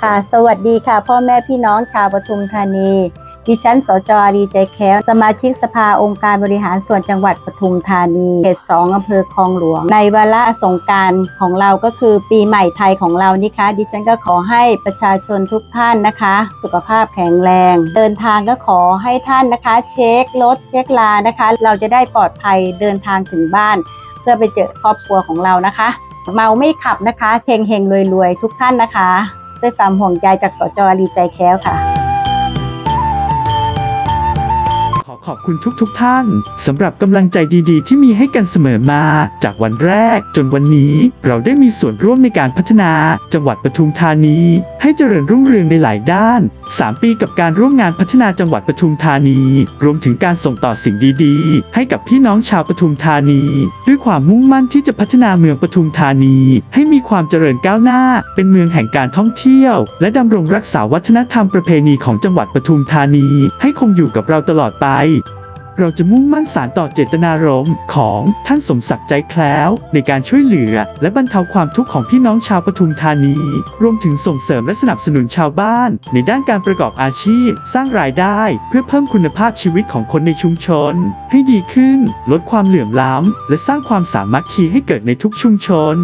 ค่ะ สวัสดีค่ะ พ่อแม่พี่น้องชาวปทุมธานี ดิฉันสจอรีใจแค้ว สมาชิกสภาองค์การบริหารส่วนจังหวัดปทุมธานีเขตสองอำเภอคลองหลวง ในวาระสงการของเราก็คือปีใหม่ไทยของเรานี่คะ ดิฉันก็ขอให้ประชาชนทุกท่านนะคะ สุขภาพแข็งแรง เดินทางก็ขอให้ท่านนะคะ เช็ครถเช็คลานะคะ เราจะได้ปลอดภัยเดินทางถึงบ้าน เพื่อไปเจอครอบครัวของเรานะคะ เมาไม่ขับนะคะเฮงเฮงรวยรวยทุกท่านนะคะ ด้วยความห่วงใยจากสจอรีใจแค้วค่ะ ขอขอบคุณทุกๆทท่านสำหรับกำลังใจดีๆ ที่มีให้กันเสมอมา จากวันแรกจนวันนี้เราได้มีส่วนร่วมในการพัฒนาจังหวัดปทุมธานีให้เจริญรุ่งเรืองในหลายด้าน 3 ปีกับการร่วมงานพัฒนาจังหวัดปทุมธานี รวมถึงการส่งต่อสิ่งดีๆ ให้กับพี่น้องชาวปทุมธานี ด้วยความมุ่งมั่นที่จะพัฒนาเมืองปทุมธานี ให้มีความเจริญก้าวหน้า เป็นเมืองแห่งการท่องเที่ยว และดำรงรักษาวัฒนธรรมประเพณีของจังหวัดปทุมธานี ให้คงอยู่กับเราตลอดไป เราจะมุ่งมั่นสารต่อเจตนารมณ์ของท่านสมศักดิ์ใจแคล้ว ในการช่วยเหลือ และบรรเทาความทุกข์ของพี่น้องชาวปทุมธานี รวมถึงส่งเสริมและสนับสนุนชาวบ้าน ในด้านการประกอบอาชีพ สร้างรายได้ เพื่อเพิ่มคุณภาพชีวิตของคนในชุมชน ให้ดีขึ้น ลดความเหลื่อมล้ำและสร้างความสามัคคีให้เกิดในทุกชุมชน